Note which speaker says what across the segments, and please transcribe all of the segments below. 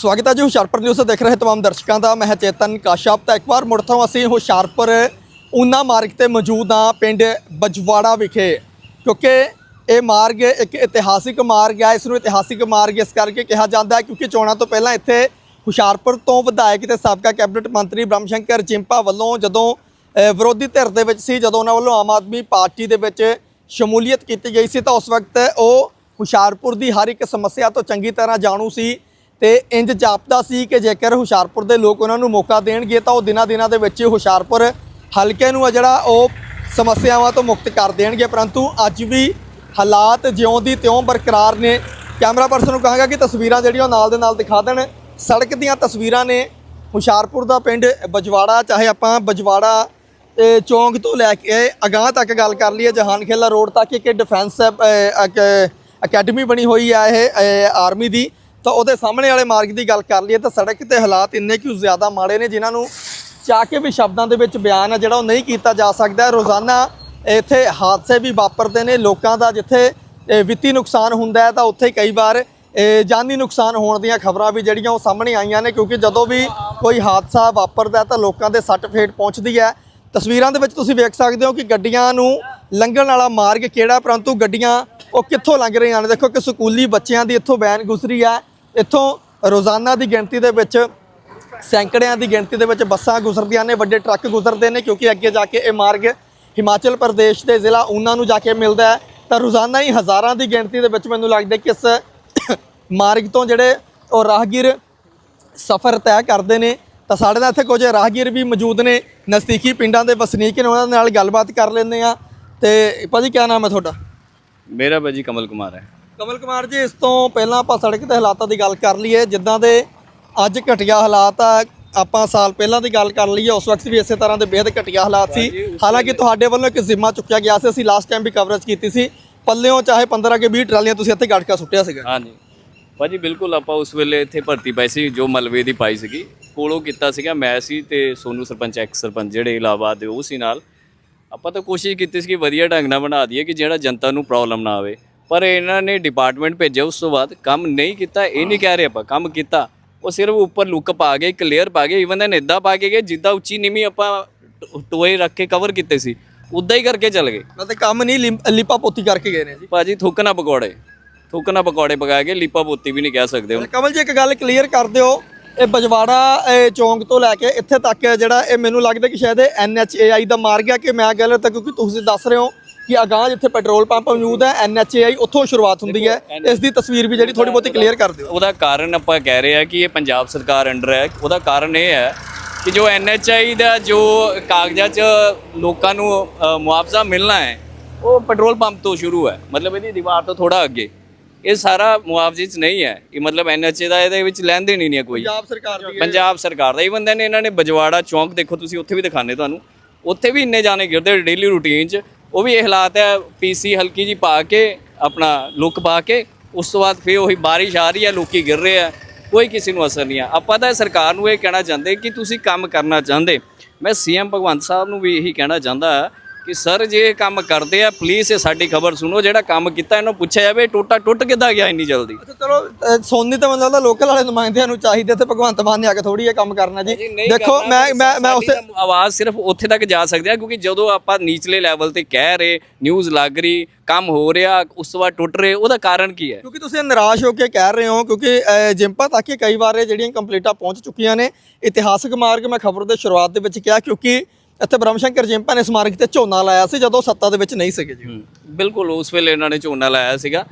Speaker 1: ਸਵਾਗਤ ਹੈ ਜੀ ਹੁਸ਼ਿਆਰਪੁਰ ਨਿਊਜ਼ ਦੇਖ ਰਹੇ ਤਮਾਮ ਦਰਸ਼ਕਾਂ ਦਾ। ਮੈਂ ਚੇਤਨ ਕਾਸ਼ਪ। ਤਾਂ ਇੱਕ ਵਾਰ ਮੁੜ ਤੋਂ ਅਸੀਂ ਹੁਸ਼ਿਆਰਪੁਰ ਊਨਾ ਮਾਰਗ ਤੇ ਮੌਜੂਦ ਹਾਂ, ਪਿੰਡ ਬਜਵਾੜਾ ਵਿਖੇ। ਕਿਉਂਕਿ ਇਹ ਮਾਰਗ ਇੱਕ ਇਤਿਹਾਸਿਕ ਮਾਰਗ ਹੈ। ਇਸ ਨੂੰ ਇਤਿਹਾਸਿਕ ਮਾਰਗ ਇਸ ਕਰਕੇ ਕਿਹਾ ਜਾਂਦਾ ਹੈ ਕਿਉਂਕਿ ਚੋਣਾਂ ਤੋਂ ਪਹਿਲਾਂ ਇੱਥੇ ਹੁਸ਼ਿਆਰਪੁਰ ਤੋਂ ਵਿਧਾਇਕ ਤੇ ਸਾਬਕਾ ਕੈਬਨਿਟ ਮੰਤਰੀ ਬ੍ਰਹਮ ਸ਼ੰਕਰ ਚਿੰਪਾ ਵੱਲੋਂ ਜਦੋਂ ਵਿਰੋਧੀ ਧਿਰ ਦੇ ਵਿੱਚ ਸੀ, ਜਦੋਂ ਉਹਨਾਂ ਵੱਲੋਂ ਆਮ ਆਦਮੀ ਪਾਰਟੀ ਦੇ ਵਿੱਚ ਸ਼ਮੂਲੀਅਤ ਕੀਤੀ ਗਈ ਸੀ, ਤਾਂ ਉਸ ਵਕਤ ਉਹ ਹੁਸ਼ਿਆਰਪੁਰ ਦੀ ਹਰ ਇੱਕ ਸਮੱਸਿਆ ਤੋਂ ਚੰਗੀ ਤਰ੍ਹਾਂ ਜਾਣੂ ਸੀ। ਤੇ ਇੰਜ ਜਾਪਦਾ ਸੀ ਕਿ ਜੇਕਰ ਹੁਸ਼ਿਆਰਪੁਰ ਦੇ ਲੋਕ ਉਹਨਾਂ ਨੂੰ ਮੌਕਾ ਦੇਣਗੇ ਤਾਂ ਉਹ ਦਿਨਾਂ ਦਿਨਾਂ ਦੇ ਵਿੱਚ ਹੁਸ਼ਿਆਰਪੁਰ ਹਲਕੇ ਨੂੰ ਆ ਜਿਹੜਾ ਉਹ ਸਮੱਸਿਆਵਾਂ ਤੋਂ ਮੁਕਤ ਕਰ ਦੇਣਗੇ। ਪਰੰਤੂ ਅੱਜ ਵੀ ਹਾਲਾਤ ਜਿਉਂ ਦੀ ਤਿਉਂ ਬਰਕਰਾਰ ਨੇ। ਕੈਮਰਾ ਪਰਸਨ ਨੂੰ ਕਹਾਂਗਾ ਕਿ ਤਸਵੀਰਾਂ ਜਿਹੜੀਆਂ ਉਹ ਨਾਲ ਦੇ ਨਾਲ ਦਿਖਾ ਦੇਣ। ਸੜਕ ਦੀਆਂ ਤਸਵੀਰਾਂ ਨੇ ਹੁਸ਼ਿਆਰਪੁਰ ਦਾ ਪਿੰਡ ਬਜਵਾੜਾ, ਚਾਹੇ ਆਪਾਂ ਬਜਵਾੜਾ ਚੌਂਕ ਤੋਂ ਲੈ ਕੇ ਅਗਾਹ ਤੱਕ ਗੱਲ ਕਰ ਲਈਏ, ਜਹਾਨ ਖੇਲਾ ਰੋਡ ਤੱਕ ਇੱਕ ਡਿਫੈਂਸ ਅਕੈਡਮੀ ਬਣੀ ਹੋਈ ਹੈ ਇਹ ਆਰਮੀ ਦੀ। ਤਾਂ ਉਹਦੇ ਸਾਹਮਣੇ ਵਾਲੇ ਮਾਰਗ ਦੀ ਗੱਲ ਕਰ ਲਈਏ ਤਾਂ ਸੜਕ ਤੇ ਹਾਲਾਤ ਇੰਨੇ ਕਿਉਂ ਜ਼ਿਆਦਾ ਮਾੜੇ ਨੇ ਜਿਨ੍ਹਾਂ ਨੂੰ ਚਾਹ ਕੇ ਵੀ ਸ਼ਬਦਾਂ ਦੇ ਵਿੱਚ ਬਿਆਨ ਹੈ ਜਿਹੜਾ ਉਹ ਨਹੀਂ ਕੀਤਾ ਜਾ ਸਕਦਾ। ਰੋਜ਼ਾਨਾ ਇੱਥੇ ਹਾਦਸੇ ਵੀ ਵਾਪਰਦੇ ਨੇ, ਲੋਕਾਂ ਦਾ ਜਿੱਥੇ ਵਿੱਤੀ ਨੁਕਸਾਨ ਹੁੰਦਾ ਹੈ ਤਾਂ ਉੱਥੇ ਕਈ ਵਾਰ ਜਾਨੀ ਨੁਕਸਾਨ ਹੋਣ ਦੀਆਂ ਖਬਰਾਂ ਵੀ ਜਿਹੜੀਆਂ ਉਹ ਸਾਹਮਣੇ ਆਈਆਂ ਨੇ ਕਿਉਂਕਿ ਜਦੋਂ ਵੀ ਕੋਈ ਹਾਦਸਾ ਵਾਪਰਦਾ ਤਾਂ ਲੋਕਾਂ ਦੇ ਸੱਟ ਫੇਟ ਪਹੁੰਚਦੀ ਹੈ। ਤਸਵੀਰਾਂ ਦੇ ਵਿੱਚ ਤੁਸੀਂ ਵੇਖ ਸਕਦੇ ਹੋ ਕਿ ਗੱਡੀਆਂ ਨੂੰ ਲੰਘਣ ਵਾਲਾ ਮਾਰਗ ਕਿਹੜਾ ਪਰੰਤੂ ਗੱਡੀਆਂ ਉਹ ਕਿੱਥੋਂ ਲੰਘ ਰਹੀਆਂ ਨੇ? ਦੇਖੋ ਕਿ ਸਕੂਲੀ ਬੱਚਿਆਂ ਦੀ ਇੱਥੋਂ ਬੈਨ ਗੁਜ਼ਰੀ ਹੈ। ਇੱਥੋਂ ਰੋਜ਼ਾਨਾ ਦੀ ਗਿਣਤੀ ਦੇ ਵਿੱਚ, ਸੈਂਕੜਿਆਂ ਦੀ ਗਿਣਤੀ ਦੇ ਵਿੱਚ ਬੱਸਾਂ ਗੁਜ਼ਰਦੀਆਂ ਨੇ, ਵੱਡੇ ਟਰੱਕ ਗੁਜ਼ਰਦੇ ਨੇ, ਕਿਉਂਕਿ ਅੱਗੇ ਜਾ ਕੇ ਇਹ ਮਾਰਗ ਹਿਮਾਚਲ ਪ੍ਰਦੇਸ਼ ਦੇ ਜ਼ਿਲ੍ਹਾ ਊਨਾ ਨੂੰ ਜਾ ਕੇ ਮਿਲਦਾ ਹੈ। ਤਾਂ ਰੋਜ਼ਾਨਾ ਹੀ ਹਜ਼ਾਰਾਂ ਦੀ ਗਿਣਤੀ ਦੇ ਵਿੱਚ ਮੈਨੂੰ ਲੱਗਦਾ ਕਿ ਇਸ ਮਾਰਗ ਤੋਂ ਜਿਹੜੇ ਉਹ ਰਾਹਗੀਰ ਸਫ਼ਰ ਤੈਅ ਕਰਦੇ ਨੇ। ਤਾਂ ਸਾਡੇ ਨਾਲ ਇੱਥੇ ਕੁਝ ਰਾਹਗੀਰ ਵੀ ਮੌਜੂਦ ਨੇ, ਨਜ਼ਦੀਕੀ ਪਿੰਡਾਂ ਦੇ ਵਸਨੀਕ ਨੇ, ਉਹਨਾਂ ਨਾਲ ਗੱਲਬਾਤ ਕਰ ਲੈਂਦੇ ਆ ਤੇ ਭਾਜੀ ਕੀ ਨਾਮ ਹੈ ਤੁਹਾਡਾ?
Speaker 2: ਮੇਰਾ ਭਾਜੀ ਕਮਲ ਕੁਮਾਰ ਹੈ।
Speaker 1: ਕਮਲ ਕੁਮਾਰ ਜੀ ਇਸ ਤੋਂ ਪਹਿਲਾਂ ਆਪਾਂ ਸੜਕ ਦੇ ਹਾਲਾਤਾਂ ਦੀ ਗੱਲ ਕਰ ਲਈਏ ਜਿੱਦਾਂ ਦੇ ਅੱਜ ਘਟੀਆ ਹਾਲਾਤ ਆ ਆਪਾਂ ਸਾਲ ਪਹਿਲਾਂ ਦੀ ਗੱਲ ਕਰ ਲਈਏ ਉਸ ਵਕਤ ਵੀ ਇਸੇ ਤਰ੍ਹਾਂ ਦੇ ਬੇहद ਘਟੀਆ ਹਾਲਾਤ ਸੀ। ਹਾਲਾਂਕਿ ਤੁਹਾਡੇ ਵੱਲੋਂ ਇੱਕ ਜ਼ਿੰਮਾ ਚੁੱਕਿਆ ਗਿਆ ਸੀ ਅਸੀਂ ਲਾਸਟ ਟਾਈਮ ਵੀ ਕਵਰੇਜ ਕੀਤੀ ਸੀ। ਪੱਲਿਓਂ ਚਾਹੇ 15 ਕੇ 20 ਟਰਾਲੀਆਂ ਤੁਸੀਂ ਇੱਥੇ ਗੜਕਾ ਸੁੱਟਿਆ ਸੀਗਾ।
Speaker 2: ਹਾਂਜੀ। ਭਾਜੀ ਬਿਲਕੁਲ ਆਪਾਂ ਉਸ ਵੇਲੇ ਇੱਥੇ ਭਰਤੀ ਪਾਈ ਸੀ ਜੋ ਮਲਵੇ ਦੀ ਪਾਈ ਸੀਗੀ। ਕੋਲੋਂ ਕੀਤਾ ਸੀਗਾ ਮੈਂ ਸੀ ਤੇ ਸੋਨੂ ਸਰਪੰਚ ਐਕਸ ਸਰਪੰਚ ਜਿਹੜੇ ਇਲਾਹਾਬਾਦ ਦੇ ਉਹ ਸੀ ਨਾਲ। ਆਪਾਂ ਤਾਂ ਕੋਸ਼ਿਸ਼ ਕੀਤੀ ਸੀ ਕਿ ਵਧੀਆ ਢੰਗ ਨਾਲ ਬਣਾ ਦਈਏ ਕਿ ਜਿਹੜਾ ਜਨਤਾ ਨੂੰ ਪ੍ਰੋਬਲਮ ਨਾ ਆਵੇ। ਪਰ ਇਹਨਾਂ ਨੇ ਡਿਪਾਰਟਮੈਂਟ ਭੇਜਿਆ ਉਸ ਤੋਂ ਬਾਅਦ ਕੰਮ ਨਹੀਂ ਕੀਤਾ ਇਹ ਨਹੀਂ ਕਹਿ ਰਹੇ ਆਪਾਂ ਕੰਮ ਕੀਤਾ। ਉਹ ਸਿਰਫ ਉੱਪਰ ਲੁੱਕ ਪਾ ਗਏ ਇੱਕ ਲੇਅਰ ਪਾ ਗਏ ਇਵਨ ਦੈਨ ਇਦਾਂ ਪਾ ਕੇ ਗਏ ਜਿੱਦਾਂ ਉੱਚੀ ਨੀਵੀਂ ਆਪਾਂ ਟੋਏ ਰੱਖ ਕੇ ਕਵਰ ਕੀਤੇ ਸੀ ਉਦਾਂ ਹੀ ਕਰਕੇ ਚੱਲ ਗਏ।
Speaker 1: ਮਤਲਬ ਕੰਮ ਨਹੀਂ ਲਿਮ- ਲਿਪਾ ਪੋਤੀ ਕਰਕੇ ਗਏ ਨੇ ਜੀ।
Speaker 2: ਭਾਜੀ ਥੁੱਕ ਨਾ ਪਕੌੜੇ ਥੁੱਕ ਨਾ ਪਕੌੜੇ ਪਕਾ ਕੇ ਲੀਪਾ ਪੋਤੀ ਵੀ ਨਹੀਂ ਕਹਿ ਸਕਦੇ ਹੁਣ।
Speaker 1: ਕਮਲ ਜੀ ਇੱਕ ਗੱਲ ਕਲੀਅਰ ਕਰ ਦਿਓ ਇਹ ਬਜਵਾੜਾ ਇਹ ਚੌਂਕ ਤੋਂ ਲੈ ਕੇ ਇੱਥੇ ਤੱਕ ਜਿਹੜਾ ਇਹ ਮੈਨੂੰ ਲੱਗਦਾ ਕਿ ਸ਼ਾਇਦ ਇਹ NHAI ਦਾ ਮਾਰਗ ਹੈ ਕਿ ਮੈਂ ਗੱਲ ਤਾਂ ਕਿਉਂਕਿ ਤੁਸੀਂ ਦੱਸ ਰਹੇ ਹੋ ਕਿ ਅਗਾਂਹ ਜਿੱਥੇ ਪੈਟਰੋਲ ਪੰਪ ਮੌਜੂਦ ਹੈ NHAI ਉੱਥੋਂ ਸ਼ੁਰੂਆਤ ਹੁੰਦੀ ਹੈ। ਇਸ ਦੀ ਤਸਵੀਰ ਵੀ ਜਿਹੜੀ ਥੋੜੀ ਬਹੁਤੀ ਕਲੀਅਰ ਕਰ ਦਿਓ।
Speaker 2: ਉਹਦਾ ਕਾਰਨ ਆਪਾਂ ਕਹਿ ਰਹੇ ਆ ਕਿ ਇਹ ਪੰਜਾਬ ਸਰਕਾਰ ਅੰਡਰ ਹੈ। ਉਹਦਾ ਕਾਰਨ ਇਹ ਹੈ ਕਿ ਜੋ ਐਨਐਚਆਈ ਦਾ ਜੋ ਕਾਗਜ਼ਾਂ 'ਚ ਲੋਕਾਂ ਨੂੰ ਮੁਆਵਜ਼ਾ ਮਿਲਣਾ ਹੈ ਉਹ ਪੈਟਰੋਲ ਪੰਪ ਤੋਂ ਸ਼ੁਰੂ ਹੈ। ਮਤਲਬ ਇਹਦੀ ਦੀਵਾਰ ਤੋਂ ਥੋੜਾ ਅੱਗੇ। ਇਹ ਸਾਰਾ ਮੁਆਵਜ਼ੇ 'ਚ ਨਹੀਂ ਹੈ। ਇਹ ਮਤਲਬ ਐਨਐਚਏ ਦਾ ਇਹਦੇ ਵਿੱਚ ਲੈਣ ਦੇਣ ਹੀ ਨਹੀਂ ਹੈ ਕੋਈ।
Speaker 1: ਪੰਜਾਬ ਸਰਕਾਰ ਦੀ
Speaker 2: ਪੰਜਾਬ ਸਰਕਾਰ ਦਾ। ਇਵਨ ਦੈਨ ਇਹਨਾਂ ਨੇ ਬਜਵਾੜਾ ਚੌਂਕ ਦੇਖੋ ਤੁਸੀਂ ਉੱਥੇ ਵੀ ਦਿਖਾਣੇ ਤੁਹਾਨੂੰ। ਉੱਥੇ ਵੀ ਇੰਨੇ ਜਾਣੇ ਗਿਰਦੇ ਡੇਲੀ ਰੂਟੀਨ 'ਚ। ਉਹ ਵੀ ਇਹ ਹਾਲਾਤ ਹੈ ਪੀਸੀ ਹਲਕੀ ਜੀ ਪਾ ਕੇ, ਆਪਣਾ ਲੁੱਕ ਪਾ ਕੇ, ਉਸ ਤੋਂ ਬਾਅਦ ਫੇਰ ਉਹੀ ਬਾਰਿਸ਼ ਆ ਰਹੀ ਹੈ, ਲੋਕੀ ਗਿਰ ਰਹੇ ਆ। ਕੋਈ ਕਿਸੇ ਨੂੰ ਅਸਰ ਨਹੀਂ ਆ। ਆਪਾਂ ਤਾਂ ਸਰਕਾਰ ਨੂੰ ਇਹ ਕਹਿਣਾ ਚਾਹੁੰਦੇ ਕਿ ਤੁਸੀਂ ਕੰਮ ਕਰਨਾ ਚਾਹੁੰਦੇ। ਮੈਂ ਸੀਐਮ ਭਗਵੰਤ ਸਾਹਿਬ ਨੂੰ ਵੀ ਇਹੀ ਕਹਿਣਾ ਚਾਹੁੰਦਾ ਕਿ ਸਰ ਜੇ ਇਹ ਕੰਮ ਕਰਦੇ ਆ ਪਲੀਜ਼ ਇਹ ਸਾਡੀ ਖਬਰ ਸੁਣੋ ਜਿਹੜਾ ਕੰਮ ਕੀਤਾ ਇਹਨੂੰ ਪੁੱਛਿਆ ਜਾਵੇ ਟੋਟਾ ਟੁੱਟ ਕਿੱਦਾਂ ਗਿਆ ਇੰਨੀ ਜਲਦੀ?
Speaker 1: ਅੱਛਾ ਚਲੋ ਅ, ਸੋਨੀ ਤਾਂ ਮੈਨੂੰ ਲੱਗਦਾ ਲੋਕਲ ਵਾਲੇ ਨੁਮਾਇੰਦਿਆਂ ਨੂੰ ਚਾਹੀਦੇ ਤੇ ਭਗਵੰਤ ਮਾਨ ਨੇ ਆ ਕੇ ਥੋੜੀ ਇਹ ਕੰਮ ਕਰਨਾ ਜੀ। ਦੇਖੋ ਮੈਂ ਮੈਂ ਮੈਂ ਉਸੇ
Speaker 2: ਆਵਾਜ਼ ਸਿਰਫ ਉੱਥੇ ਤੱਕ ਜਾ ਸਕਦੀ ਹੈ ਕਿਉਂਕਿ ਜਦੋਂ ਆਪਾਂ ਨੀਚਲੇ ਲੈਵਲ ਤੇ ਕਹਿ ਰਹੇ ਨਿਊਜ਼ ਲੱਗ ਰਹੀ ਕੰਮ ਹੋ ਰਿਹਾ ਉਸ ਤੋਂ ਬਾਅਦ ਟੁੱਟ ਰਹੇ ਉਹਦਾ ਕਾਰਨ ਕੀ ਹੈ?
Speaker 1: ਕਿਉਂਕਿ ਤੁਸੀਂ ਨਿਰਾਸ਼ ਹੋ ਕੇ ਕਹਿ ਰਹੇ ਹੋ ਕਿਉਂਕਿ ਅ, ਜਿੰਪਾ ਤੱਕ ਹੀ ਕਈ ਵਾਰ ਇਹ ਜਿਹੜੀਆਂ ਕੰਪਲੀਟਾਂ ਪਹੁੰਚ ਚੁੱਕੀਆਂ ਨੇ ਇਤਿਹਾਸਕ ਮਾਰਗ ਮੈਂ ਖਬਰ ਦੇ ਸ਼ੁਰੂਆਤ ਦੇ ਵਿੱਚ ਕਿਹਾ ਕਿਉਂਕਿ ਇੱਥੇ ਬ੍ਰਹਮ ਸ਼ੰਕਰ ਜਿੰਪਾ ਨੇ ਸਮਾਰਕ ਤੇ ਝੋਨਾ ਲਾਇਆ ਸੀ, ਜਦੋਂ ਸੱਤਾ ਦੇ ਵਿੱਚ ਨਹੀਂ ਸੀਗੇ ਜੀ।
Speaker 2: ਬਿਲਕੁਲ, ਉਸ ਵੇਲੇ ਇਹਨਾਂ ਨੇ ਝੋਨਾ ਲਾਇਆ ਸੀਗਾ।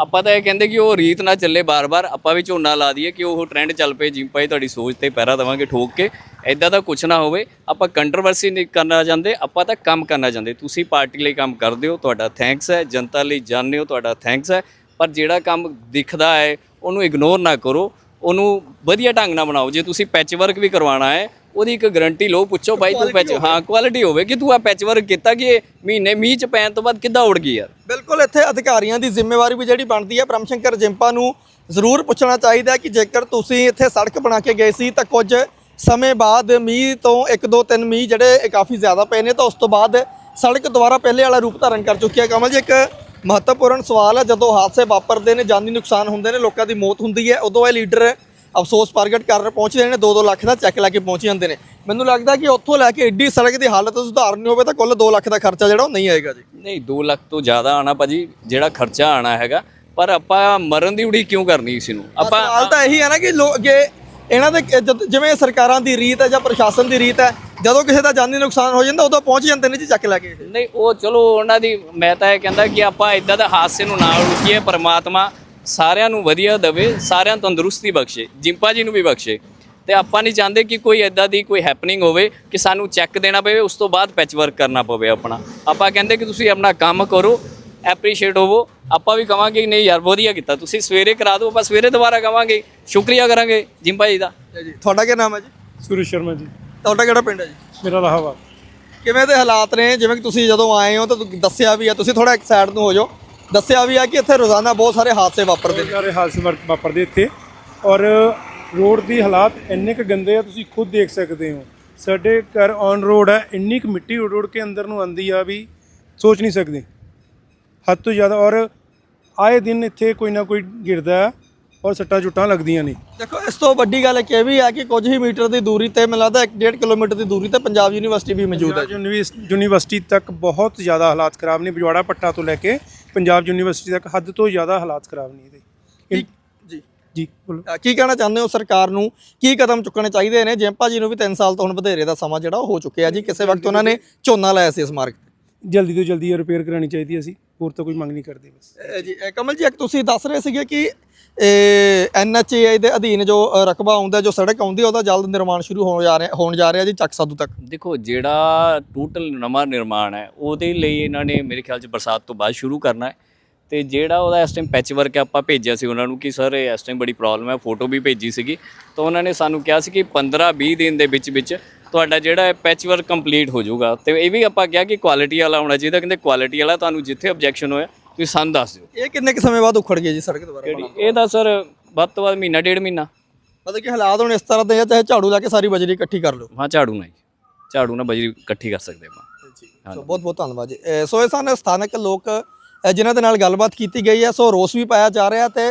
Speaker 2: ਆਪਾਂ ਤਾਂ ਇਹ ਕਹਿੰਦੇ ਕਿ ਉਹ ਰੀਤ ਨਾ ਚੱਲੇ ਬਾਰ-ਬਾਰ, ਆਪਾਂ ਵੀ ਝੋਨਾ ਲਾ ਦਈਏ ਕਿ ਉਹ ਟ੍ਰੈਂਡ ਚੱਲ ਪਏ। ਜਿੰਪਾ ਹੀ ਤੁਹਾਡੀ ਸੋਚ ਤੇ ਪੈਰਾ ਦੇਵਾਂਗੇ ਠੋਕ ਕੇ। ਐਦਾਂ ਦਾ ਕੁਝ ਨਾ ਹੋਵੇ, ਆਪਾਂ ਕੰਟਰੋਵਰਸੀ ਨਹੀਂ ਕਰਨਾ ਚਾਹੁੰਦੇ, ਆਪਾਂ ਤਾਂ ਕੰਮ ਕਰਨਾ ਚਾਹੁੰਦੇ। ਤੁਸੀਂ ਪਾਰਟੀ ਲਈ ਕੰਮ ਕਰਦੇ ਹੋ, ਤੁਹਾਡਾ ਥੈਂਕਸ ਹੈ। ਜਨਤਾ ਲਈ ਜਾਣਦੇ ਹੋ, ਤੁਹਾਡਾ ਥੈਂਕਸ ਹੈ। ਪਰ ਜਿਹੜਾ ਕੰਮ ਦਿਖਦਾ ਹੈ, ਉਹਨੂੰ ਇਗਨੋਰ ਨਾ ਕਰੋ। ਉਹਨੂੰ ਵਧੀਆ ਢੰਗ ਨਾਲ ਬਣਾਓ। ਜੇ ਤੁਸੀਂ ਪੈਚ ਵਰਕ ਵੀ ਕਰਵਾਉਣਾ ਹੈ ਉਹਦੀ ਇੱਕ ਗਾਰੰਟੀ ਲਓ ਪੁੱਛੋ ਭਾਈ ਤੂੰ ਪੈਚ ਹਾਂ ਕੁਆਲਿਟੀ ਹੋਵੇ ਕਿ ਤੂੰ ਆ ਪੈਚ ਵਰਕ ਕੀਤਾ ਕਿ ਮਹੀਨੇ ਮੀਂਹ ਚ ਪੈਣ ਤੋਂ ਬਾਅਦ ਕਿੱਦਾਂ ਉੜ ਗਈ ਯਾਰ?
Speaker 1: ਬਿਲਕੁਲ ਇੱਥੇ ਅਧਿਕਾਰੀਆਂ ਦੀ ਜ਼ਿੰਮੇਵਾਰੀ ਵੀ ਜਿਹੜੀ ਬਣਦੀ ਹੈ ਬ੍ਰਹਮ ਸ਼ੰਕਰ ਜਿੰਪਾ ਨੂੰ ਜ਼ਰੂਰ ਪੁੱਛਣਾ ਚਾਹੀਦਾ ਕਿ ਜੇਕਰ ਤੁਸੀਂ ਇੱਥੇ ਸੜਕ ਬਣਾ ਕੇ ਗਏ ਸੀ ਤਾਂ ਕੁਝ ਸਮੇਂ ਬਾਅਦ ਮੀਂਹ ਤੋਂ ਇੱਕ ਦੋ ਤਿੰਨ ਮੀਂਹ ਜਿਹੜੇ ਕਾਫੀ ਜ਼ਿਆਦਾ ਪਏ ਨੇ ਤਾਂ ਉਸ ਤੋਂ ਬਾਅਦ ਸੜਕ ਦੁਬਾਰਾ ਪਹਿਲੇ ਵਾਲਾ ਰੂਪ ਧਾਰਨ ਕਰ ਚੁੱਕੀ ਹੈ ਕਮਲ ਜੀ ਇੱਕ ਮਹੱਤਵਪੂਰਨ ਸਵਾਲ ਹੈ ਜਦੋਂ ਹਾਦਸੇ ਵਾਪਰਦੇ ਨੇ ਜਾਨੀ ਨੁਕਸਾਨ ਹੁੰਦੇ ਨੇ ਲੋਕਾਂ ਦੀ ਮੌਤ ਹੁੰਦੀ ਹੈ ਉਦੋਂ ਇਹ ਲੀਡਰ ਅਫਸੋਸ ਪ੍ਰਗਟ ਕਰਨ ਪਹੁੰਚਦੇ ਨੇ 2-2 ਲੱਖ ਦਾ ਚੈੱਕ ਲੈ ਕੇ ਪਹੁੰਚ ਜਾਂਦੇ ਨੇ। ਮੈਨੂੰ ਲੱਗਦਾ ਕਿ ਉੱਥੋਂ ਲੈ ਕੇ ਏਡੀ ਸੜਕ ਦੀ ਹਾਲਤ ਸੁਧਾਰਨੀ ਹੋਵੇ ਤਾਂ ਕੁੱਲ 2 ਲੱਖ ਦਾ ਖਰਚਾ ਜਿਹੜਾ ਉਹ ਨਹੀਂ ਆਏਗਾ ਜੀ।
Speaker 2: ਨਹੀਂ 2 ਲੱਖ ਤੋਂ ਜ਼ਿਆਦਾ ਆਣਾ ਭਾਜੀ ਜਿਹੜਾ ਖਰਚਾ ਆਣਾ ਹੈਗਾ ਪਰ ਆਪਾਂ ਮਰਨ ਦੀ ਉਡੀਕ ਕਿਉਂ ਕਰਨੀ ਇਸ ਨੂੰ?
Speaker 1: ਆਪਾਂ ਹਾਲ ਤਾਂ ਇਹੀ ਹੈ ਨਾ ਕਿ ਲੋਕ ਇਹਨਾਂ ਦੇ ਜਿਵੇਂ ਸਰਕਾਰਾਂ ਦੀ ਰੀਤ ਹੈ ਜਾਂ ਪ੍ਰਸ਼ਾਸਨ ਦੀ ਰੀਤ ਹੈ ਜਦੋਂ ਕਿਸੇ ਦਾ ਜਾਨੀ ਨੁਕਸਾਨ ਹੋ ਜਾਂਦਾ ਉਦੋਂ ਪਹੁੰਚ ਜਾਂਦੇ ਨੇ ਜੀ ਚੱਕ ਲੈ ਕੇ
Speaker 2: ਨਹੀਂ ਉਹ ਚਲੋ ਉਹਨਾਂ ਦੀ ਮੈਂ ਤਾਂ ਇਹ ਕਹਿੰਦਾ ਕਿ ਆਪਾਂ ਇਦਾਂ ਦਾ ਹਾਦਸੇ ਨੂੰ ਨਾ ਰੁਕੀਏ ਪਰਮਾਤਮਾ ਸਾਰਿਆਂ ਨੂੰ ਵਧੀਆ ਦੇਵੇ ਸਾਰਿਆਂ ਨੂੰ ਤੰਦਰੁਸਤੀ ਬਖਸ਼ੇ ਜਿੰਪਾ ਜੀ ਨੂੰ ਵੀ ਬਖਸ਼ੇ। ਤੇ ਆਪਾਂ ਨਹੀਂ ਚਾਹੁੰਦੇ ਕਿ ਕੋਈ ਇਦਾਂ ਦੀ ਕੋਈ ਹੈਪਨਿੰਗ ਹੋਵੇ ਕਿ ਸਾਨੂੰ ਚੈੱਕ ਦੇਣਾ ਪਵੇ ਉਸ ਤੋਂ ਬਾਅਦ ਪੈਚ ਵਰਕ ਕਰਨਾ ਪਵੇ ਆਪਣਾ। ਆਪਾਂ ਕਹਿੰਦੇ ਕਿ ਤੁਸੀਂ ਆਪਣਾ ਕੰਮ ਕਰੋ ਐਪਰੀਸ਼ੀਏਟ ਹੋਵੋ। ਆਪਾਂ ਵੀ ਕਵਾਂਗੇ ਨਹੀਂ ਯਾਰ ਵਧੀਆ ਕੀਤਾ। ਤੁਸੀਂ ਸਵੇਰੇ ਕਰਾ ਦਿਓ ਆਪਾਂ ਸਵੇਰੇ ਦੁਬਾਰਾ ਕਵਾਂਗੇ। ਸ਼ੁਕਰੀਆ ਕਰਾਂਗੇ ਜਿੰਪਾ ਜੀ ਦਾ।
Speaker 1: ਜੀ ਤੁਹਾਡਾ ਕੀ ਨਾਮ ਹੈ ਜੀ?
Speaker 3: ਸੁਰੇਸ਼ ਸ਼ਰਮਾ ਜੀ।
Speaker 1: ਤੁਹਾਡਾ ਕਿਹੜਾ ਪਿੰਡ ਹੈ ਜੀ?
Speaker 3: ਮੇਰਾ ਰਹਾਵਾ।
Speaker 1: ਕਿਵੇਂ ਦੇ ਹਾਲਾਤ ਨੇ? ਜਿਵੇਂ ਕਿ ਤੁਸੀਂ ਜਦੋਂ ਆਏ ਹੋ ਤਾਂ ਦੱਸਿਆ ਵੀ ਆ ਤੁਸੀਂ ਥੋੜਾ ਇੱਕ ਸਾਈਡ ਨੂੰ ਹੋ ਜਾਓ। ਦੱਸਿਆ ਵੀ ਆ ਕਿ ਇੱਥੇ ਰੋਜ਼ਾਨਾ ਬਹੁਤ ਸਾਰੇ ਹਾਦਸੇ ਵਾਪਰਦੇ ਨੇ।
Speaker 3: ਸਾਰੇ ਹਾਦਸੇ ਵਰ- ਵਾਪਰਦੇ ਇੱਥੇ। ਔਰ ਰੋਡ ਦੀ ਹਾਲਾਤ ਇੰਨੇ ਕੁ ਗੰਦੇ ਆ ਤੁਸੀਂ ਖੁਦ ਦੇਖ ਸਕਦੇ ਹੋ। ਸਾਡੇ ਘਰ ਔਨ ਰੋਡ ਹੈ ਇੰਨੀ ਕੁ ਮਿੱਟੀ ਰੋਡ ਰੋਡ ਕੇ ਅੰਦਰ ਨੂੰ ਆਂਦੀ ਆ ਵੀ ਸੋਚ ਨਹੀਂ ਸਕਦੇ। ਹੱਦ ਤੋਂ ਜ਼ਿਆਦਾ ਔਰ ਆਏ ਦਿਨ ਇੱਥੇ ਕੋਈ ਨਾ ਕੋਈ ਗਿਰਦਾ ਹੈ ਔਰ ਸੱਟਾਂ ਜੁੱਟਾਂ ਲੱਗਦੀਆਂ ਨੇ।
Speaker 1: ਦੇਖੋ ਇਸ ਤੋਂ ਵੱਡੀ ਗੱਲ ਇੱਕ ਇਹ ਵੀ ਹੈ ਕਿ ਕੁਝ ਹੀ ਮੀਟਰ ਦੀ ਦੂਰੀ ਤੇ ਮੈਨੂੰ ਲੱਗਦਾ 1.5 ਕਿਲੋਮੀਟਰ ਦੀ ਦੂਰੀ ਤੇ ਪੰਜਾਬ ਯੂਨੀਵਰਸਿਟੀ ਵੀ ਮੌਜੂਦ ਹੈ।
Speaker 3: ਯੂਨੀਵਰਸ- ਯੂਨੀਵਰਸਿਟੀ ਤੱਕ ਬਹੁਤ ਜ਼ਿਆਦਾ ਹਾਲਾਤ ਖਰਾਬ ਨੇ ਬਿਜਵਾੜਾ ਪੱਟਾ ਤੋਂ ਲੈ ਕੇ ਪੰਜਾਬ ਯੂਨੀਵਰਸਿਟੀ ਤੱਕ ਹੱਦ ਤੋਂ ਜ਼ਿਆਦਾ ਹਾਲਾਤ ਖਰਾਬ ਨੇ ਇਹਦੇ।
Speaker 1: ਜੀ
Speaker 3: ਜੀ। ਬੋਲੋ।
Speaker 1: ਕੀ ਕਹਿਣਾ ਚਾਹੁੰਦੇ ਹੋ ਸਰਕਾਰ ਨੂੰ? ਕੀ ਕਦਮ ਚੁੱਕਣੇ ਚਾਹੀਦੇ ਨੇ? ਜੈਂਪਾ ਜੀ ਨੂੰ ਵੀ 3 ਸਾਲ ਤੋਂ ਹੁਣ ਵਧੇਰੇ ਦਾ ਸਮਾਂ ਜਿਹੜਾ ਉਹ ਹੋ ਚੁੱਕਿਆ ਜੀ ਕਿਸੇ ਵਕਤ ਉਹਨਾਂ ਨੇ ਝੋਨਾ ਲਾਇਆ ਸੀ ਇਸ ਮਾਰਗ ਤੇ।
Speaker 3: ਜਲਦੀ ਤੋਂ ਜਲਦੀ ਇਹ ਰਿਪੇਅਰ ਕਰਾਣੀ ਚਾਹੀਦੀ ਅਸੀਂ ਹੋਰ ਤਾਂ ਕੋਈ ਮੰਗ ਨਹੀਂ ਕਰਦੇ ਬਸ।
Speaker 1: ਜੀ ਕਮਲ ਜੀ ਇੱਕ ਤੁਸੀਂ ਦੱਸ ਰਹੇ ਸੀਗੇ ਕਿ ਐਨਐਚਏਆਈ ਦੇ ਅਧੀਨ ਜੋ ਰਕਬਾ ਆਉਂਦਾ, ਜੋ ਸੜਕ ਆਉਂਦੀ, ਉਹਦਾ ਜਲਦ ਨਿਰਮਾਣ ਸ਼ੁਰੂ ਹੋਣ ਜਾ ਰਿਹਾ, ਹੋਣ ਜਾ ਰਿਹਾ ਜੀ ਚੱਕ ਸਾਧੂ ਤੱਕ।
Speaker 2: ਦੇਖੋ, ਜਿਹੜਾ ਟੋਟਲ ਨਵਾਂ ਨਿਰਮਾਣ ਹੈ, ਉਹਦੇ ਲਈ ਇਹਨਾਂ ਨੇ ਮੇਰੇ ਖਿਆਲ 'ਚ ਬਰਸਾਤ ਤੋਂ ਬਾਅਦ ਸ਼ੁਰੂ ਕਰਨਾ ਹੈ। ਤੇ ਜਿਹੜਾ ਉਹਦਾ ਇਸ ਟਾਈਮ ਪੈਚ ਵਰਕ ਆਪਾਂ ਭੇਜਿਆ ਸੀ ਉਹਨਾਂ ਨੂੰ ਕਿ, ਸਰ, ਇਹ ਇਸ ਟਾਈਮ ਬੜੀ ਪ੍ਰੋਬਲਮ ਹੈ ਫੋਟੋ ਵੀ ਭੇਜੀ ਸੀਗੀ। ਤਾਂ ਉਹਨਾਂ ਨੇ ਸਾਨੂੰ ਕਿਹਾ ਸੀ ਕਿ 15-20 ਦਿਨ ਦੇ ਵਿੱਚ ਵਿੱਚ ਤੁਹਾਡਾ ਜਿਹੜਾ ਹੈ ਪੈਚ ਵਰਕ ਕੰਪਲੀਟ ਹੋ ਜਾਊਗਾ। ਤੇ ਇਹ ਵੀ ਆਪਾਂ ਕਿਹਾ ਕਿ ਕੁਆਲਿਟੀ ਵਾਲਾ ਹੋਣਾ ਚਾਹੀਦਾ, ਕਹਿੰਦੇ ਕੁਆਲਿਟੀ ਵਾਲਾ ਤੁਹਾਨੂੰ ਜਿੱਥੇ ਆਬਜੈਕਸ਼ਨ ਹੋਇਆ ਤੁਸੀਂ ਸਾਨੂੰ ਦੱਸ ਦਿਓ।
Speaker 1: ਇਹ ਕਿੰਨੇ ਕੁ ਸਮੇਂ ਬਾਅਦ ਉਖੜ ਗਈ ਜੀ ਸੜਕ ਦੁਬਾਰਾ
Speaker 2: ਕਿਹੜੀ? ਇਹ ਤਾਂ ਸਰ ਵੱਧ ਤੋਂ ਵੱਧ ਮਹੀਨਾ ਡੇਢ ਮਹੀਨਾ।
Speaker 1: ਮਤਲਬ ਕਿ ਹਾਲਾਤ ਹੁਣ ਇਸ ਤਰ੍ਹਾਂ ਦੇ ਆ ਚਾਹੇ ਝਾੜੂ ਲਾ ਕੇ ਸਾਰੀ ਬਜਰੀ ਇਕੱਠੀ ਕਰ ਲਓ।
Speaker 2: ਹਾਂ ਝਾੜੂ ਨਾਲ ਜੀ ਝਾੜੂ ਨਾਲ ਬਜਰੀ ਇਕੱਠੀ ਕਰ ਸਕਦੇ ਆਪਾਂ।
Speaker 1: ਸੋ ਬਹੁਤ ਬਹੁਤ ਧੰਨਵਾਦ ਜੀ। ਸੋ ਇਹ ਸਨ ਸਥਾਨਕ ਲੋਕ ਅਹ ਜਿਨ੍ਹਾਂ ਦੇ ਨਾਲ ਗੱਲਬਾਤ ਕੀਤੀ ਗਈ ਹੈ। ਸੋ ਰੋਸ ਵੀ ਪਾਇਆ ਜਾ ਰਿਹਾ ਤੇ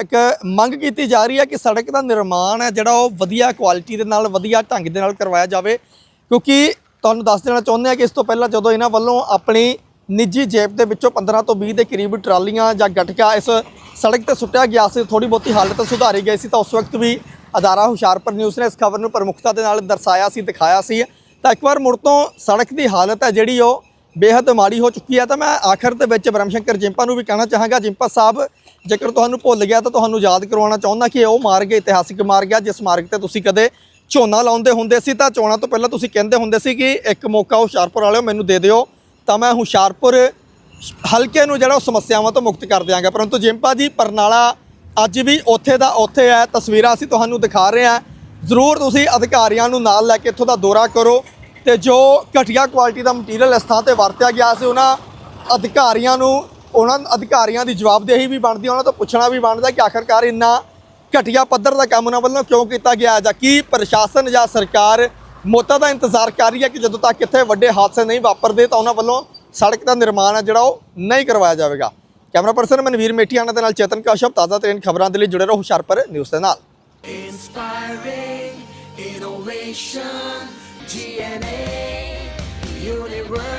Speaker 1: ਇੱਕ ਮੰਗ ਕੀਤੀ ਜਾ ਰਹੀ ਹੈ ਕਿ ਸੜਕ ਦਾ ਨਿਰਮਾਣ ਹੈ ਜਿਹੜਾ ਉਹ ਵਧੀਆ ਕੁਆਲਿਟੀ ਦੇ ਨਾਲ ਵਧੀਆ ਢੰਗ ਦੇ ਨਾਲ ਕਰਵਾਇਆ ਜਾਵੇ। ਕਿਉਂਕਿ ਤੁਹਾਨੂੰ ਦੱਸ ਦੇਣਾ ਚਾਹੁੰਦੇ ਆ ਕਿ ਇਸ ਤੋਂ ਪਹਿਲਾਂ ਜਦੋਂ ਇਹਨਾਂ ਵੱਲੋਂ ਆਪਣੀ ਨਿੱਜੀ ਜੇਬ ਦੇ ਵਿੱਚੋਂ 15 ਤੋਂ 20 ਦੇ ਕਰੀਬ ਟਰਾਲੀਆਂ ਜਾਂ ਗਟਕਾ ਇਸ ਸੜਕ ਤੇ ਸੁੱਟਿਆ ਗਿਆ ਸੀ ਥੋੜੀ ਬਹੁਤੀ ਹਾਲਤ ਸੁਧਾਰੀ ਗਈ ਸੀ ਤਾਂ ਉਸ ਵਕਤ ਵੀ ਅਦਾਰਾ ਹੁਸ਼ਿਆਰਪੁਰ ਨਿਊਜ਼ ਨੇ ਇਸ ਖਬਰ ਨੂੰ ਪ੍ਰਮੁਖਤਾ ਦੇ ਨਾਲ ਦਰਸਾਇਆ ਸੀ, ਦਿਖਾਇਆ ਸੀ। ਤਾਂ ਇੱਕ ਵਾਰ ਮੁੜ ਤੋਂ ਸੜਕ ਦੀ ਹਾਲਤ ਹੈ ਜਿਹੜੀ ਉਹ ਬੇਹੱਦ ਮਾੜੀ ਹੋ ਚੁੱਕੀ ਹੈ। ਤਾਂ ਮੈਂ ਆਖਰ ਦੇ ਵਿੱਚ ਬ੍ਰਹਮਸ਼ੰਕਰ ਜਿੰਪਾ ਨੂੰ ਵੀ ਕਹਿਣਾ ਚਾਹਾਂਗਾ। ਜਿੰਪਾ ਸਾਹਿਬ, ਜੇਕਰ ਤੁਹਾਨੂੰ ਭੁੱਲ ਗਿਆ ਤਾਂ ਤੁਹਾਨੂੰ ਯਾਦ ਕਰਵਾਉਣਾ ਚਾਹੁੰਦਾ ਕਿ ਉਹ ਮਾਰਗ, ਇਤਿਹਾਸਿਕ ਮਾਰਗ ਹੈ, ਜਿਸ ਮਾਰਗ ਤੇ ਤੁਸੀਂ ਕਦੇ ਝੋਨਾ ਲਾਉਂਦੇ ਹੁੰਦੇ ਸੀ। ਤਾਂ ਚੋਣਾਂ ਤੋਂ ਪਹਿਲਾਂ ਤੁਸੀਂ ਕਹਿੰਦੇ ਹੁੰਦੇ ਸੀ ਕਿ ਇੱਕ ਮੌਕਾ ਹੁਸ਼ਿਆਰਪੁਰ ਵਾਲਿਓ ਮੈਨੂੰ ਦੇ ਦਿਓ। ਤਾਂ ਮੈਂ ਹੁਸ਼ਿਆਰਪੁਰ ਹਲਕੇ ਨੂੰ ਜਿਹੜਾ ਉਹ ਸਮੱਸਿਆਵਾਂ ਤੋਂ ਮੁਕਤ ਕਰ ਦਿਆਂਗਾ। ਪਰੰਤੂ ਜਿੰਪਾ ਜੀ ਪਰਨਾਲਾ ਅੱਜ ਵੀ ਉੱਥੇ ਦਾ ਉੱਥੇ ਹੈ ਤਸਵੀਰਾਂ ਅਸੀਂ ਤੁਹਾਨੂੰ ਦਿਖਾ ਰਹੇ ਹਾਂ। ਜ਼ਰੂਰ ਤੁਸੀਂ ਅਧਿਕਾਰੀਆਂ ਨੂੰ ਨਾਲ ਲੈ ਕੇ ਇੱਥੋਂ ਦਾ ਦੌਰਾ ਕਰੋ ਤੇ ਜੋ ਘਟੀਆ ਕੁਆਲਿਟੀ ਦਾ ਮਟੀਰੀਅਲ ਇਸ ਥਾਂ ਤੇ ਵਰਤਿਆ ਗਿਆ ਸੀ ਉਹਨਾਂ ਅਧਿਕਾਰੀਆਂ ਨੂੰ ਉਹਨਾਂ ਅਧਿਕਾਰੀਆਂ ਦੀ ਜਵਾਬਦੇਹੀ ਵੀ ਬਣਦੀ ਹੈ, ਉਹਨਾਂ ਤੋਂ ਪੁੱਛਣਾ ਵੀ ਬਣਦਾ ਕਿ ਆਖਰਕਾਰ ਇੰਨਾ ਘਟੀਆ ਪੱਧਰ ਦਾ ਕੰਮ ਉਹਨਾਂ ਵੱਲੋਂ ਕਿਉਂ ਕੀਤਾ ਗਿਆ ਜਾਂ ਕੀ ਪ੍ਰਸ਼ਾਸਨ ਜਾਂ ਸਰਕਾਰ ਮੌਤਾਂ ਦਾ ਇੰਤਜ਼ਾਰ ਕਰ ਰਹੀ ਹੈ ਕਿ ਜਦੋਂ ਤੱਕ ਇੱਥੇ ਵੱਡੇ ਹਾਦਸੇ ਨਹੀਂ ਵਾਪਰਦੇ ਤਾਂ ਉਹਨਾਂ ਵੱਲੋਂ ਸੜਕ ਦਾ ਨਿਰਮਾਣ ਹੈ ਜਿਹੜਾ ਉਹ ਨਹੀਂ ਕਰਵਾਇਆ ਜਾਵੇਗਾ ਕੈਮਰਾ ਪਰਸਨ ਮਨਵੀਰ ਮੇਠੀਆਣਾ ਦੇ ਨਾਲ ਚੇਤਨ ਕਾਸ਼ਪ ਤਾਜ਼ਾ ਤਰੀਨ ਖਬਰਾਂ ਦੇ ਲਈ ਜੁੜੇ ਰਹੋ ਹੁਸ਼ਿਆਰਪੁਰ ਨਿਊਜ਼ ਦੇ ਨਾਲ
Speaker 4: Inspiring innovation, GNA, Universal.